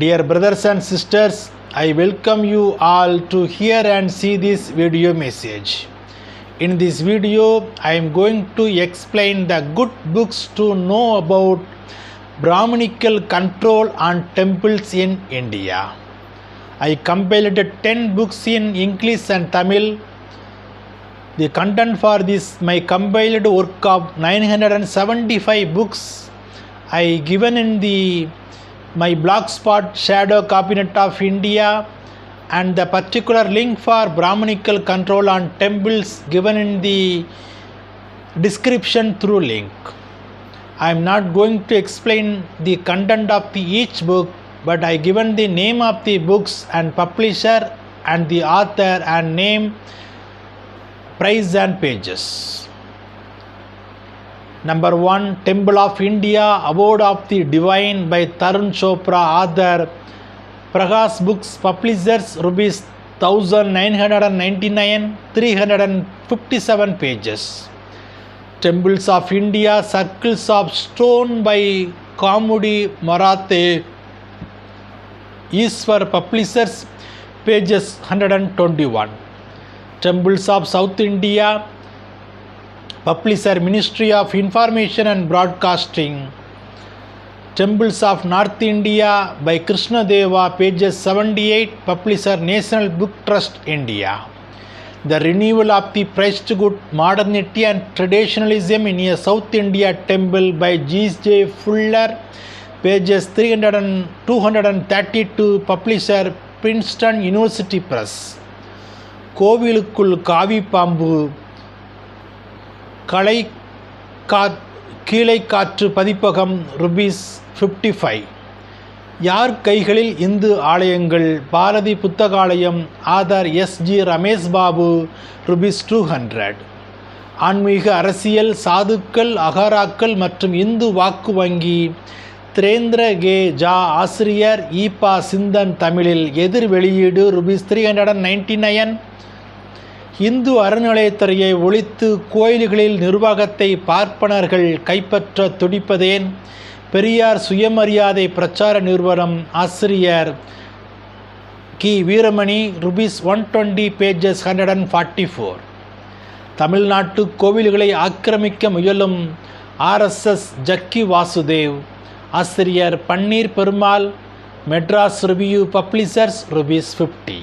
Dear brothers and sisters, I welcome you all to hear and see this video message. In this video, I am going to explain the good books to know about Brahminical control on temples in India. I compiled 10 books in English and Tamil. The content for this my compiled work of 975 books I given in the my blogspot shadow cabinet of India and the particular link for Brahminical control on temples given in the description through link. I am not going to explain the content of the each book but I given the name of the books and publisher and the author and name price and pages. Number one, Temple of India, Abode of the Divine by Tarun Chopra, author, Prakash Books, publishers, rupees 1999, 357 pages. Temples of India, Circles of Stone by Kamudi Marathe, Iswar Publishers, pages 121. Temples of South India, Publisher Ministry of Information and Broadcasting, Temples of North India by Krishna Deva, pages 78, Publisher National Book Trust, India. The renewal of the priesthood, modernity and traditionalism in a South India temple by G.J. Fuller, pages 300 and 232, Publisher Princeton University Press. கோவிலுக்குள் காவி பாம்பு கலை கா கீழே காற்று பதிப்பகம் rupees fifty five யார் கைகளில் இந்து ஆலயங்கள்? Bharathi Puthakalayam author S G Ramesh Babu rupees two hundred ஆன்மீக அரசியல் சாதுக்கள் அகாராக்கள் மற்றும் இந்து வாக்கு வங்கி திரேந்திர கே ஜா ஆசிரியர் ஈபா சிந்தன் தமிழில் எதிர் வெளியீடு rupees three hundred and ninety nine Hindu அறநிலையத்துறையை ஒழித்து கோயில்களில் நிர்வாகத்தை பார்ப்பனர்கள் கைப்பற்ற துடிப்பதேன்? பெரியார் சுயமரியாதை பிரச்சார நிறுவனம் ஆசிரியர் கி. Veeramani rupees one twenty pages hundred and forty four. தமிழ்நாட்டு கோவில்களை ஆக்கிரமிக்க முயலும் ஆர்எஸ்எஸ் ஜக்கி வாசுதேவ். ஆசிரியர் Panneer Perumal Madras review publishers rupees fifty.